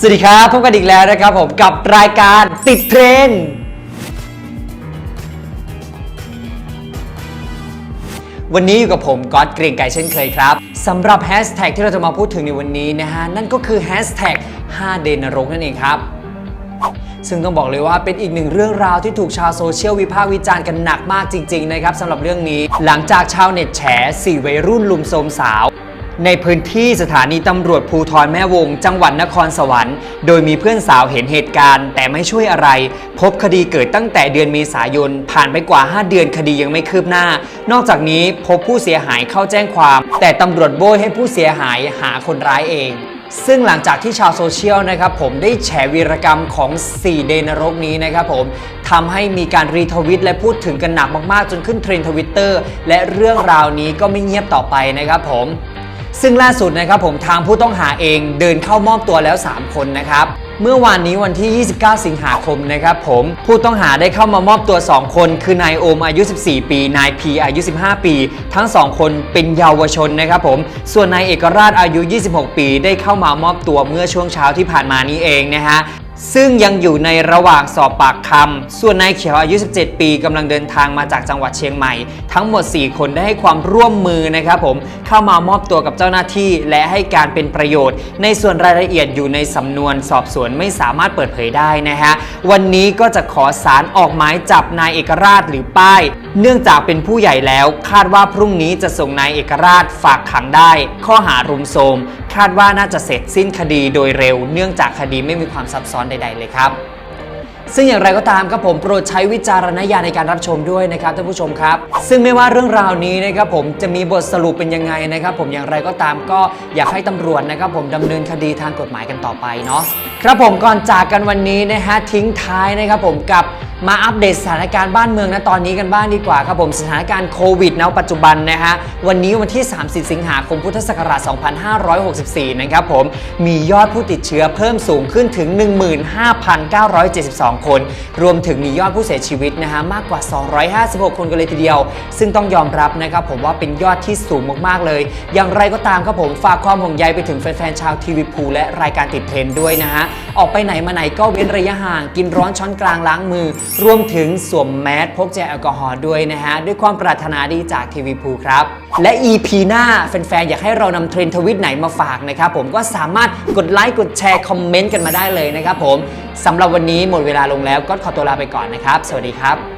สวัสดีครับพบกันอีกแล้วนะครับผมกับรายการติดเทรนด์วันนี้อยู่กับผมก๊อตเกรียงไกรเช่นเคยครับสำหรับแฮชแท็กที่เราจะมาพูดถึงในวันนี้นะฮะ นั่นก็คือแฮชแท็ก5เดนนรกนั่นเองครับ ซึ่งต้องบอกเลยว่าเป็นอีกหนึ่งเรื่องราวที่ถูกชาวโซเชียลวิพากษ์วิจารณ์กันหนักมากจริง ๆ นะครับสำหรับเรื่องนี้ หลังจากชาวเน็ตแฉสี่วัยรุ่นลุมโทมสาว ในพื้นที่สถานีตำรวจภูทรแม่วง จังหวัดนครสวรรค์ โดยมีเพื่อนสาวเห็นเหตุการณ์ แต่ไม่ช่วยอะไร พบคดีเกิดตั้งแต่เดือนเมษายน ผ่านไปกว่า 5 เดือนคดียังไม่คืบหน้า นอกจากนี้พบผู้เสียหายเข้าแจ้งความ แต่ตำรวจโบยให้ผู้เสียหายหาคนร้ายเองซึ่งหลังจากที่ชาวโซเชียลนะครับผมได้แฉวีรกรรมของ 4 เดนนรกนี้นะครับผมทำให้มีการรีทวิตและพูดถึงกันหนักมากๆ จนขึ้นเทรนด์ทวิตเตอร์และเรื่องราวนี้ก็ไม่เงียบต่อไปนะครับผม ซึ่งล่าสุดนะครับผมทางผู้ต้องหาเองเดินเข้ามอบตัวแล้ว 3 คนนะครับเมื่อวานนี้วันที่ 29 สิงหาคมนะครับผมผู้ต้องหาได้เข้ามามอบตัว 2 คน คือนายโอมอายุ 14 ปี นายพีอายุ 15 ปี ทั้ง 2 คนเป็นเยาวชนนะครับผมส่วนนายเอกราชอายุ 26 ปี ได้เข้ามามอบตัวเมื่อช่วงเช้าที่ผ่านมานี้เองนะฮะ ซึ่งยังอยู่ในระหว่างสอบปากคำ ส่วนนายเขียวอายุ 17 ปีกำลังเดินทางมาจากจังหวัดเชียงใหม่ ทั้งหมด 4 คนได้ให้ความร่วมมือนะครับผม เข้ามามอบตัวกับเจ้าหน้าที่และให้การเป็นประโยชน์ ในส่วนรายละเอียดอยู่ในสำนวนสอบสวนไม่สามารถเปิดเผยได้นะฮะ วันนี้ก็จะขอสารออกหมายจับนายเอกราชหรือป้าย เนื่องจากเป็นผู้ใหญ่แล้วคาดว่าพรุ่งนี้จะส่งนายเอกราชฝากขังได้ ข้อหารุมโทมคาดว่าน่าจะเสร็จสิ้นคดีโดยเร็ว เนื่องจากคดีไม่มีความซับซ้อนใด ๆ เลยครับ ซึ่งอย่างไรก็ตามครับผมโปรดใช้วิจารณญาณในการรับชมด้วยนะครับท่านผู้ชมครับ ซึ่งไม่ว่าเรื่องราวนี้นะครับผมจะมีบทสรุปเป็นยังไงนะครับ ผมอย่างไรก็ตามก็อยากให้ตำรวจนะครับผมดำเนินคดีทางกฎหมายกันต่อไปเนาะครับผมก่อนจากกันวันนี้นะฮะทิ้งท้ายนะครับผมกับมาอัปเดตสถานการณ์บ้านเมืองนะตอนนี้กันบ้างดีกว่าครับผมสถานการณ์โควิดณปัจจุบันนะฮะวันนี้วันที่ 30 สิงหาคมพุทธศักราช 2564 นะครับผมมียอดผู้ติดเชื้อเพิ่มสูงขึ้นถึง 15,972 คน รวมถึงมียอดผู้เสียชีวิตนะฮะมากกว่า 256 คนกันเลยทีเดียว ซึ่งต้องยอมรับนะครับผมว่าเป็นยอดที่สูงมากๆเลย อย่างไรก็ตามครับผมฝากความห่วงใยไปถึงแฟนๆชาวทีวีพูและรายการติดเทรนด์ด้วยนะฮะออกไปไหนมาไหนก็เว้นระยะห่างกินร้อนช้อนกลางล้างมือรวมถึงสวมแมสพกเจลแอลกอฮอล์ด้วยนะฮะ ด้วยความปรารถนาดีจากทีวีพูครับ และ EP หน้าแฟนๆ อยากให้เรานำเทรนทวิตไหนมาฝากนะครับผมก็สามารถกดไลค์กดแชร์คอมเมนต์กันมาได้เลยนะครับผมสำหรับวันนี้หมดเวลาลงแล้วก็ขอตัวลาไปก่อนนะครับ สวัสดีครับ